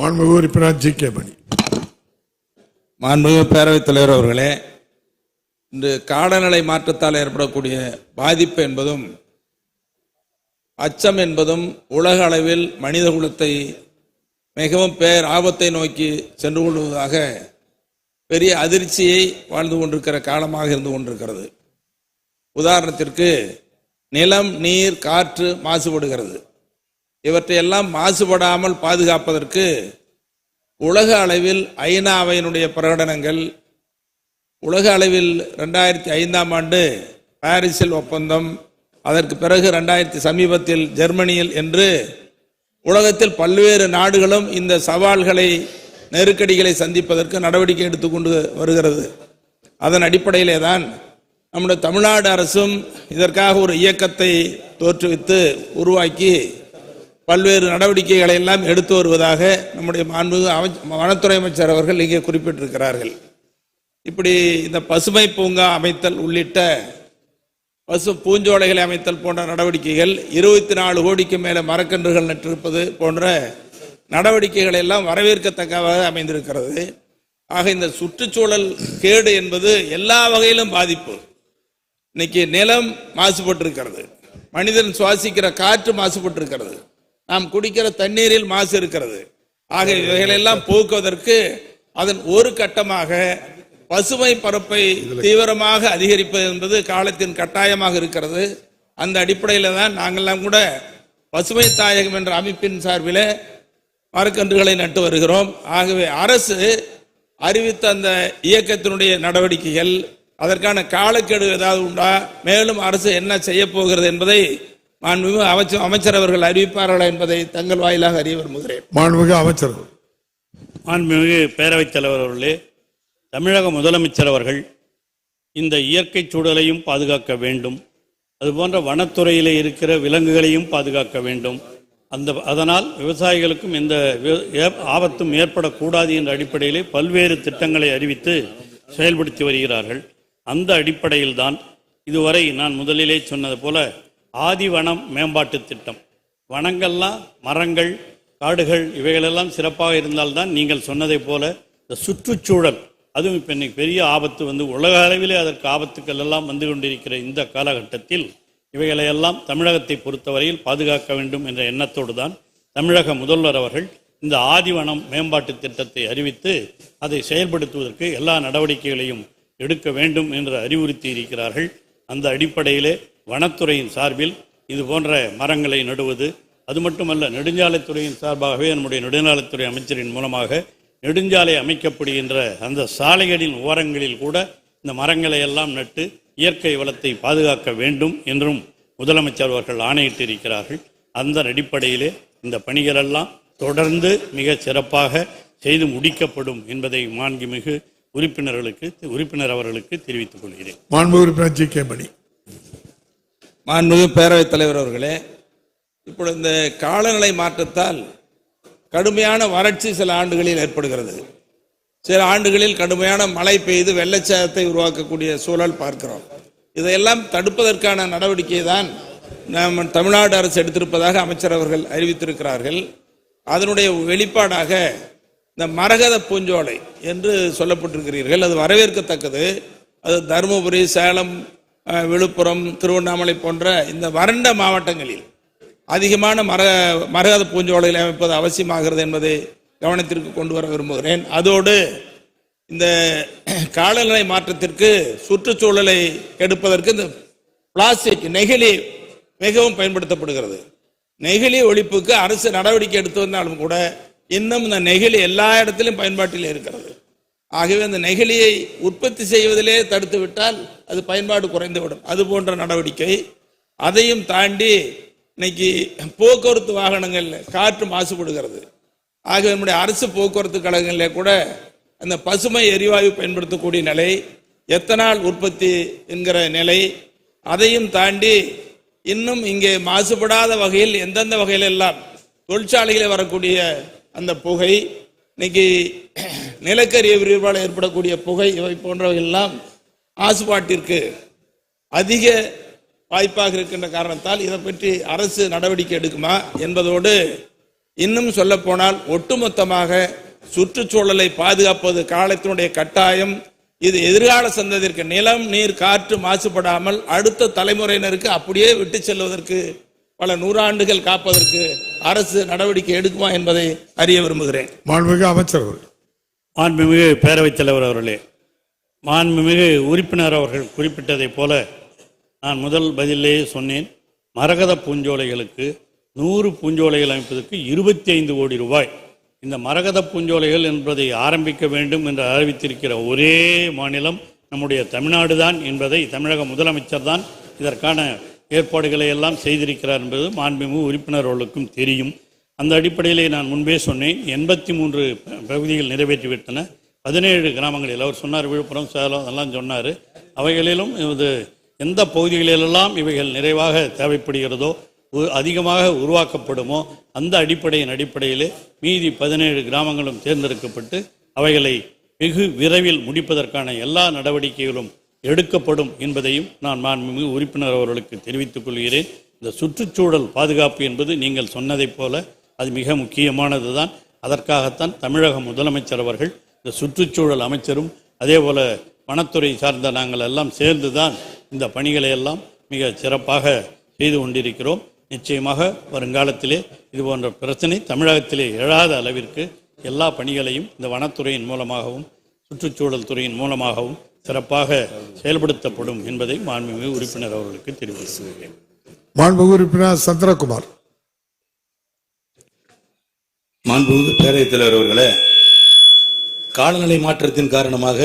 மாண்புமிகு உறுப்பினர் G K மணி. மாண்புமிகு பேரவைத் தலைவர் அவர்களே இன்று காலநிலை மாற்றத்தால் ஏற்படக்கூடிய பாதிப்பு என்பதும் அச்சம் என்பதும் உலக அளவில் மனித குலத்தை மிகவும் பேர் ஆபத்தை நோக்கி சென்று கொள்வதாக பெரிய அதிர்ச்சியை வாழ்ந்து கொண்டிருக்கிற காலமாக இருந்து கொண்டிருக்கிறது. உதாரணத்திற்கு நிலம் நீர் காற்று மாசுபடுகிறது. இவற்றையெல்லாம் மாசுபடாமல் பாதுகாப்பதற்கு உலக அளவில் ஐநாவையினுடைய பிரகடனங்கள் உலக அளவில் ரெண்டாயிரத்தி ஐந்தாம் ஆண்டு பாரிஸில் ஒப்பந்தம் அதற்கு பிறகு ரெண்டாயிரத்தி சமீபத்தில் ஜெர்மனியில் என்று உலகத்தில் பல்வேறு நாடுகளும் இந்த சவால்களை நெருக்கடிகளை சந்திப்பதற்கு நடவடிக்கை எடுத்துக்கொண்டு வருகிறது. அதன் அடிப்படையிலே தான் நம்முடைய தமிழ்நாடு அரசும் இதற்காக ஒரு இயக்கத்தை தோற்றுவித்து உருவாக்கி பல்வேறு நடவடிக்கைகளை எல்லாம் எடுத்து வருவதாக நம்முடைய மாண்புமிகு வனத்துறை அமைச்சர் அவர்கள் இங்கே குறிப்பிட்டிருக்கிறார்கள். இப்படி இந்த பசுமை பூங்கா அமைத்தல் உள்ளிட்ட பசு பூஞ்சோலைகளை அமைத்தல் போன்ற நடவடிக்கைகள் இருபத்தி நாலு கோடிக்கு மேலே மரக்கன்றுகள் நட்டிருப்பது போன்ற நடவடிக்கைகள் எல்லாம் வரவேற்கத்தக்கதாக அமைந்திருக்கிறது. ஆக இந்த சுற்றுச்சூழல் கேடு என்பது எல்லா வகையிலும் பாதிப்பு. இன்னைக்கு நிலம் மாசுபட்டிருக்கிறது. மனிதன் சுவாசிக்கிற காற்று மாசுபட்டிருக்கிறது. நாம் குடிக்கிற தண்ணீரில் மாசு இருக்கிறது. ஆக இவைகளெல்லாம் போக்குவதற்கு அதன் ஒரு கட்டமாக பசுமை பரப்பை தீவிரமாக அதிகரிப்பது என்பது காலத்தின் கட்டாயமாக இருக்கிறது. அந்த அடிப்படையில் தான் நாங்கள்லாம் கூட பசுமை தாயகம் என்ற அமைப்பின் சார்பில் மரக்கன்றுகளை நட்டு வருகிறோம். ஆகவே அரசு அறிவித்த அந்த இயக்கத்தினுடைய நடவடிக்கைகள் அதற்கான காலக்கெடு ஏதாவது உண்டா? மேலும் அரசு என்ன செய்ய போகிறது என்பதை மாண்புமிகு அமைச்சர் அமைச்சர் அவர்கள் அறிவிப்பார்களா என்பதை தங்கள் வாயிலாக அறிய விரும்புகிறேன். மாண்புமிகு அமைச்சர் மாண்புமிகு பேரவைத் தலைவர் அவர்களே தமிழக முதலமைச்சர் அவர்கள் இந்த இயற்கை சூழலையும் பாதுகாக்க வேண்டும். அதுபோன்ற வனத்துறையிலே இருக்கிற விலங்குகளையும் பாதுகாக்க வேண்டும். அந்த அதனால் விவசாயிகளுக்கும் எந்த ஆபத்தும் ஏற்படக்கூடாது என்ற அடிப்படையிலே பல்வேறு திட்டங்களை அறிவித்து செயல்படுத்தி வருகிறார்கள். அந்த அடிப்படையில் தான் இதுவரை நான் முதலிலே சொன்னது போல ஆதிவனம் மேம்பாட்டு திட்டம். வனங்கள்லாம் மரங்கள் காடுகள் இவைகளெல்லாம் சிறப்பாக இருந்தால்தான் நீங்கள் சொன்னதை போல இந்த சுற்றுச்சூழல். அதுவும் இப்போ இன்னைக்கு பெரிய ஆபத்து வந்து உலக அளவிலே அதற்கு ஆபத்துக்கள் எல்லாம் வந்து கொண்டிருக்கிற இந்த காலகட்டத்தில் இவைகளையெல்லாம் தமிழகத்தை பொறுத்தவரையில் பாதுகாக்க வேண்டும் என்ற எண்ணத்தோடு தான் தமிழக முதல்வர் அவர்கள் இந்த ஆதிவனம் மேம்பாட்டு திட்டத்தை அறிவித்து அதை செயல்படுத்துவதற்கு எல்லா நடவடிக்கைகளையும் எடுக்க வேண்டும் என்று அறிவுறுத்தி இருக்கிறார்கள் அந்த அடிப்படையிலே வனத்துறையின் சார்பில் இது போன்ற மரங்களை நடுவது அது மட்டுமல்ல நெடுஞ்சாலைத்துறையின் சார்பாகவே நம்முடைய நெடுஞ்சாலைத்துறை அமைச்சரின் மூலமாக நெடுஞ்சாலை அமைக்கப்படுகின்ற அந்த சாலைகளின் ஓரங்களில் கூட இந்த மரங்களை எல்லாம் நட்டு இயற்கை வளத்தை பாதுகாக்க வேண்டும் என்றும் முதலமைச்சர் அவர்கள் ஆணையிட்டு இருக்கிறார்கள் அந்த அடிப்படையிலே இந்த பணிகளெல்லாம் தொடர்ந்து மிக சிறப்பாக செய்து முடிக்கப்படும் என்பதை மாண்புமிகு உறுப்பினர்களுக்கு உறுப்பினர் அவர்களுக்கு தெரிவித்துக் கொள்கிறேன். மாண்பு உறுப்பினர் ஜி கே மணி. மாண்புமிகு பேரவைத் தலைவர் அவர்களே இப்போ இந்த காலநிலை மாற்றத்தால் கடுமையான வறட்சி சில ஆண்டுகளில் ஏற்படுகிறது. சில ஆண்டுகளில் கடுமையான மழை பெய்து வெள்ளச்சாதத்தை உருவாக்கக்கூடிய சூழல் பார்க்கிறோம். இதையெல்லாம் தடுப்பதற்கான நடவடிக்கை தான் நாம் தமிழ்நாடு அரசு எடுத்திருப்பதாக அமைச்சர் அவர்கள் அறிவித்திருக்கிறார்கள். அதனுடைய வெளிப்பாடாக இந்த மரகத பூஞ்சோலை என்று சொல்லப்பட்டிருக்கிறீர்கள். அது வரவேற்கத்தக்கது. அது தருமபுரி சேலம் விழுப்புரம் திருவண்ணாமலை போன்ற இந்த வறண்ட மாவட்டங்களில் அதிகமான மர மரகத பூஞ்சோலைகளை அமைப்பது அவசியமாகிறது என்பதை கவனத்திற்கு கொண்டு வர விரும்புகிறேன். அதோடு இந்த காலநிலை மாற்றத்திற்கு சுற்றுச்சூழலை கெடுப்பதற்கு இந்த பிளாஸ்டிக் நெகிழி மிகவும் பயன்படுத்தப்படுகிறது. நெகிழி ஒழிப்புக்கு அரசு நடவடிக்கை எடுத்து வந்தாலும் கூட இன்னும் இந்த நெகிழி எல்லா இடத்திலும் பயன்பாட்டில் இருக்கிறது. ஆகவே அந்த நெகிழியை உற்பத்தி செய்வதிலே தடுத்துவிட்டால் அது பயன்பாடு குறைந்துவிடும். அது போன்ற நடவடிக்கை அதையும் தாண்டி இன்னைக்கு போக்குவரத்து வாகனங்கள் காற்று மாசுபடுகிறது. ஆகவே நம்முடைய அரசு போக்குவரத்து கழகங்களில் கூட அந்த பசுமை எரிவாயு பயன்படுத்தக்கூடிய நிலை எத்தனால் உற்பத்தி என்கிற நிலை அதையும் தாண்டி இன்னும் இங்கே மாசுபடாத வகையில் எந்தெந்த வகையில் எல்லாம் தொழிற்சாலைகளில் வரக்கூடிய அந்த புகை இன்னைக்கு நிலக்கரிய விரிவால் ஏற்படக்கூடிய புகை இவை போன்றவை எல்லாம் மாசுபாட்டிற்கு அதிக வாய்ப்பாக இருக்கின்ற காரணத்தால் இதை பற்றி அரசு நடவடிக்கை எடுக்குமா என்பதோடு இன்னும் சொல்ல போனால் ஒட்டுமொத்தமாக சுற்றுச்சூழலை பாதுகாப்பது காலத்தினுடைய கட்டாயம். இது எதிர்கால சந்ததிற்கு நிலம் நீர் காற்று மாசுபடாமல் அடுத்த தலைமுறையினருக்கு அப்படியே விட்டு செல்வதற்கு பல நூறாண்டுகள் காப்பதற்கு அரசு நடவடிக்கை எடுக்குமா என்பதை அறிய விரும்புகிறேன். மாண்புமிகு அமைச்சர் அவர்கள். மாண்புமிகு பேரவைத் தலைவர் அவர்களே மாண்புமிகு உறுப்பினர் அவர்கள் குறிப்பிட்டதைப் போல நான் முதல் பதிலேயே சொன்னேன். மரகத பூஞ்சோலைகளுக்கு நூறு பூஞ்சோலைகள் அமைப்பதற்கு இருபத்தி ஐந்து கோடி ரூபாய். இந்த மரகத பூஞ்சோலைகள் என்பதை ஆரம்பிக்க வேண்டும் என்று அறிவித்திருக்கிற ஒரே மாநிலம் நம்முடைய தமிழ்நாடு தான் என்பதை தமிழக முதலமைச்சர் தான் இதற்கான ஏற்பாடுகளை எல்லாம் செய்திருக்கிறார் என்பது மாண்புமிகு உறுப்பினர்களுக்கும் தெரியும். அந்த அடிப்படையிலே நான் முன்பே சொன்னேன். எண்பத்தி மூன்று பகுதிகள் நிறைவேற்றிவிட்டன. பதினேழு கிராமங்களில் அவர் சொன்னார் விழுப்புரம் சேலம் அதெல்லாம் சொன்னார். அவைகளிலும் இது எந்த பகுதிகளிலெல்லாம் இவைகள் நிறைவாக தேவைப்படுகிறதோ அதிகமாக உருவாக்கப்படுமோ அந்த அடிப்படையின் அடிப்படையிலே மீதி பதினேழு கிராமங்களும் தேர்ந்தெடுக்கப்பட்டு அவைகளை வெகு விரைவில் முடிப்பதற்கான எல்லா நடவடிக்கைகளும் எடுக்கப்படும் என்பதையும் நான் மாண்புமிகு உறுப்பினர் அவர்களுக்கு தெரிவித்துக் கொள்கிறேன். இந்த சுற்றுச்சூழல் பாதுகாப்பு என்பது நீங்கள் சொன்னதைப் போல அது மிக முக்கியமானது தான் அதற்காகத்தான் தமிழக முதலமைச்சர் அவர்கள் இந்த சுற்றுச்சூழல் அமைச்சரும் அதே போல் வனத்துறை சார்ந்த நாங்கள் எல்லாம் சேர்ந்து தான் இந்த பணிகளை எல்லாம் மிக சிறப்பாக செய்து கொண்டிருக்கிறோம். நிச்சயமாக வருங்காலத்திலே இது போன்ற பிரச்சனை தமிழகத்திலே எழாத அளவிற்கு எல்லா பணிகளையும் இந்த வனத்துறையின் மூலமாகவும் சுற்றுச்சூழல் துறையின் மூலமாகவும் சிறப்பாக செயல்படுத்தப்படும் என்பதை மாண்புமிகு உறுப்பினர் அவர்களுக்கு தெரிவித்து மாண்புமிகு உறுப்பினர் சந்திரகுமார். மாண்புமிகு பேரவைத் தலைவர் அவர்களே காலநிலை மாற்றத்தின் காரணமாக